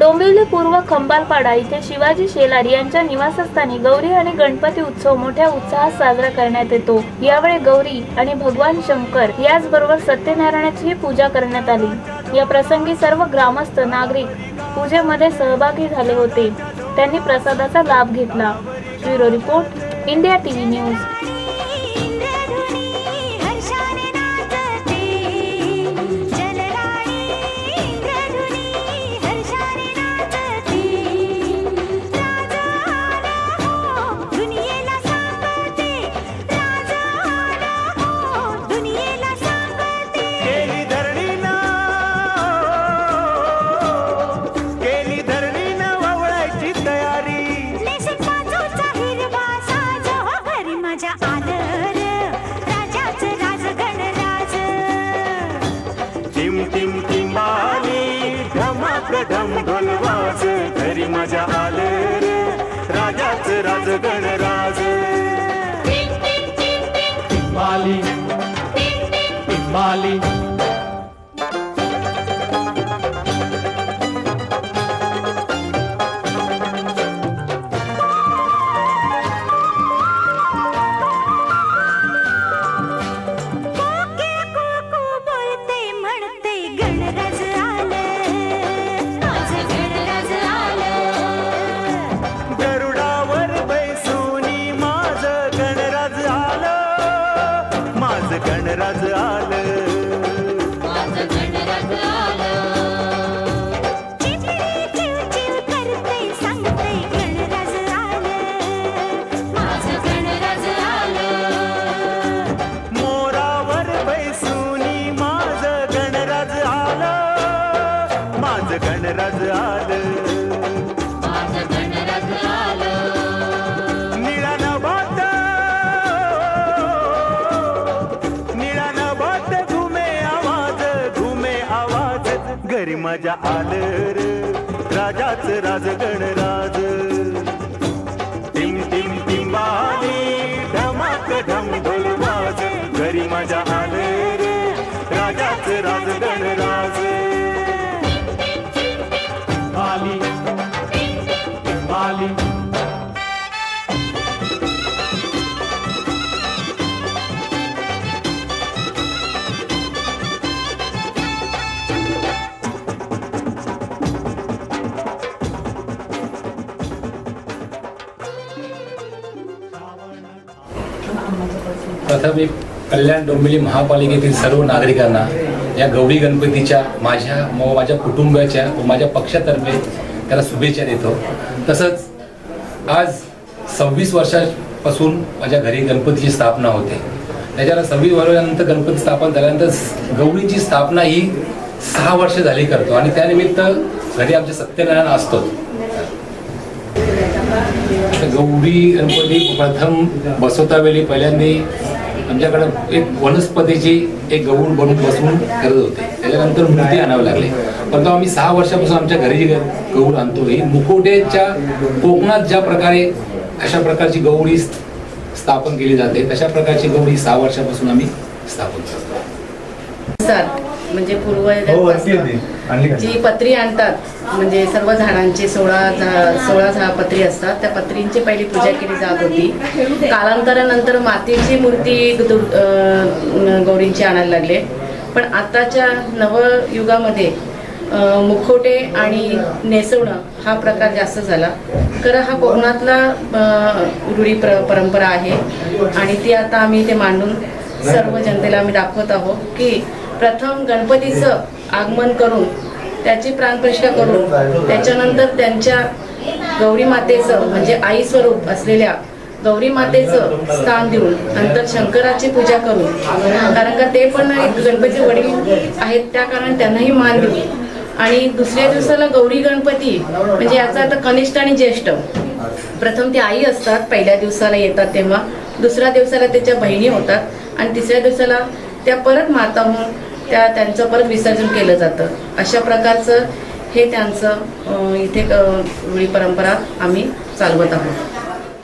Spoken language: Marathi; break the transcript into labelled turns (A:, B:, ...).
A: डोंबिवली पूर्व खंबालपाडा इथे शिवाजी शेलार यांच्या निवासस्थानी गौरी आणि गणपती उत्सव मोठ्या उत्साहात साजरा करण्यात येतो. यावेळी गौरी आणि भगवान शंकर याचबरोबर सत्यनारायणाची पूजा करण्यात आली. या प्रसंगी सर्व ग्रामस्थ नागरिक पूजेमध्ये सहभागी झाले होते. त्यांनी प्रसादाचा लाभ घेतला. Bureau report India TV news.
B: Team टिम टिंबाली धमाक ढम ढोलवाज घरी माझ्या आलं रे राजाच राज. गणराज
C: Bali, Bali.
D: माझ गणराज आलं.
B: निळा नभात निळा नभात घुमे आवाज घुमे आवाज. घरी माझ्या आलं रे. राजाच राज गणराज. टिम टिम टिंबाली धमाक ढम ढोलवाज घरी माझ्या
E: प्रथम एक कल्याण डोंबिवली महापालिकेतील सर्व नागरिकांना या गौरी गणपतीच्या माझ्या माझ्या कुटुंबाच्या व माझ्या पक्षातर्फे त्याला शुभेच्छा देतो. तसंच आज सव्वीस वर्षापासून माझ्या घरी गणपतीची स्थापना होते. त्याच्याला सव्वीस वर्षानंतर गणपती स्थापन झाल्यानंतर गौरीची स्थापना ही सहा वर्ष झाली करतो आणि त्यानिमित्त घरी आमचे सत्यनारायण असतो. तर गौरी गणपती प्रथम बसवता वेळी पहिल्यांदा आमच्याकडं एक वनस्पतीची एक गौर बनवून बसवून करत होते. त्याच्यानंतर मूर्ती आणावे लागले. परंतु आम्ही सहा वर्षापासून आमच्या घरी जी गौर आणतो ही मुखवट्याच्या कोकणात ज्या प्रकारे अशा प्रकारची गवळी स्थापन केली जाते तशा प्रकारची गवळी सहा वर्षापासून आम्ही स्थापन करतो.
F: म्हणजे
G: हो,
F: पूर्वजांपासून जी पत्री आणतात म्हणजे सर्व झाडांची सोळा सोळा झा पत्री असतात त्या पत्रींची पहिली पूजा केली जात होती. कालांतरानंतर मातीची मूर्ती गौरींची आणायला लागले. पण आताच्या नवयुगामध्ये अं, मुखवटे आणि नेसवणं हा प्रकार जास्त झाला. खरं हा कोकणातला रूढी प्र परंपरा आहे. आणि ती आता आम्ही ते मांडून सर्व जनतेला आम्ही दाखवत आहोत की प्रथम गणपतीचं आगमन करून त्याची प्राणप्रतिष्ठा करून त्याच्यानंतर त्यांच्या गौरी मातेचं म्हणजे आई स्वरूप असलेल्या गौरी मातेचं स्थान देऊन नंतर शंकराची पूजा करून कारण का ते पण एक गणपती वडील आहेत त्या कारण त्यांनाही मान देऊ आणि दुसऱ्या दिवसाला गौरी गणपती म्हणजे याचा आता कनिष्ठ आणि ज्येष्ठ. प्रथम ते आई असतात पहिल्या दिवसाला येतात तेव्हा. दुसऱ्या दिवसाला त्याच्या बहिणी होतात. आणि तिसऱ्या दिवसाला त्या परत माता होऊन त्या त्यांचं परत विसर्जन केलं जातं. अशा प्रकारचं हे त्यांचं इथे परंपरा आम्ही चालवत आहोत.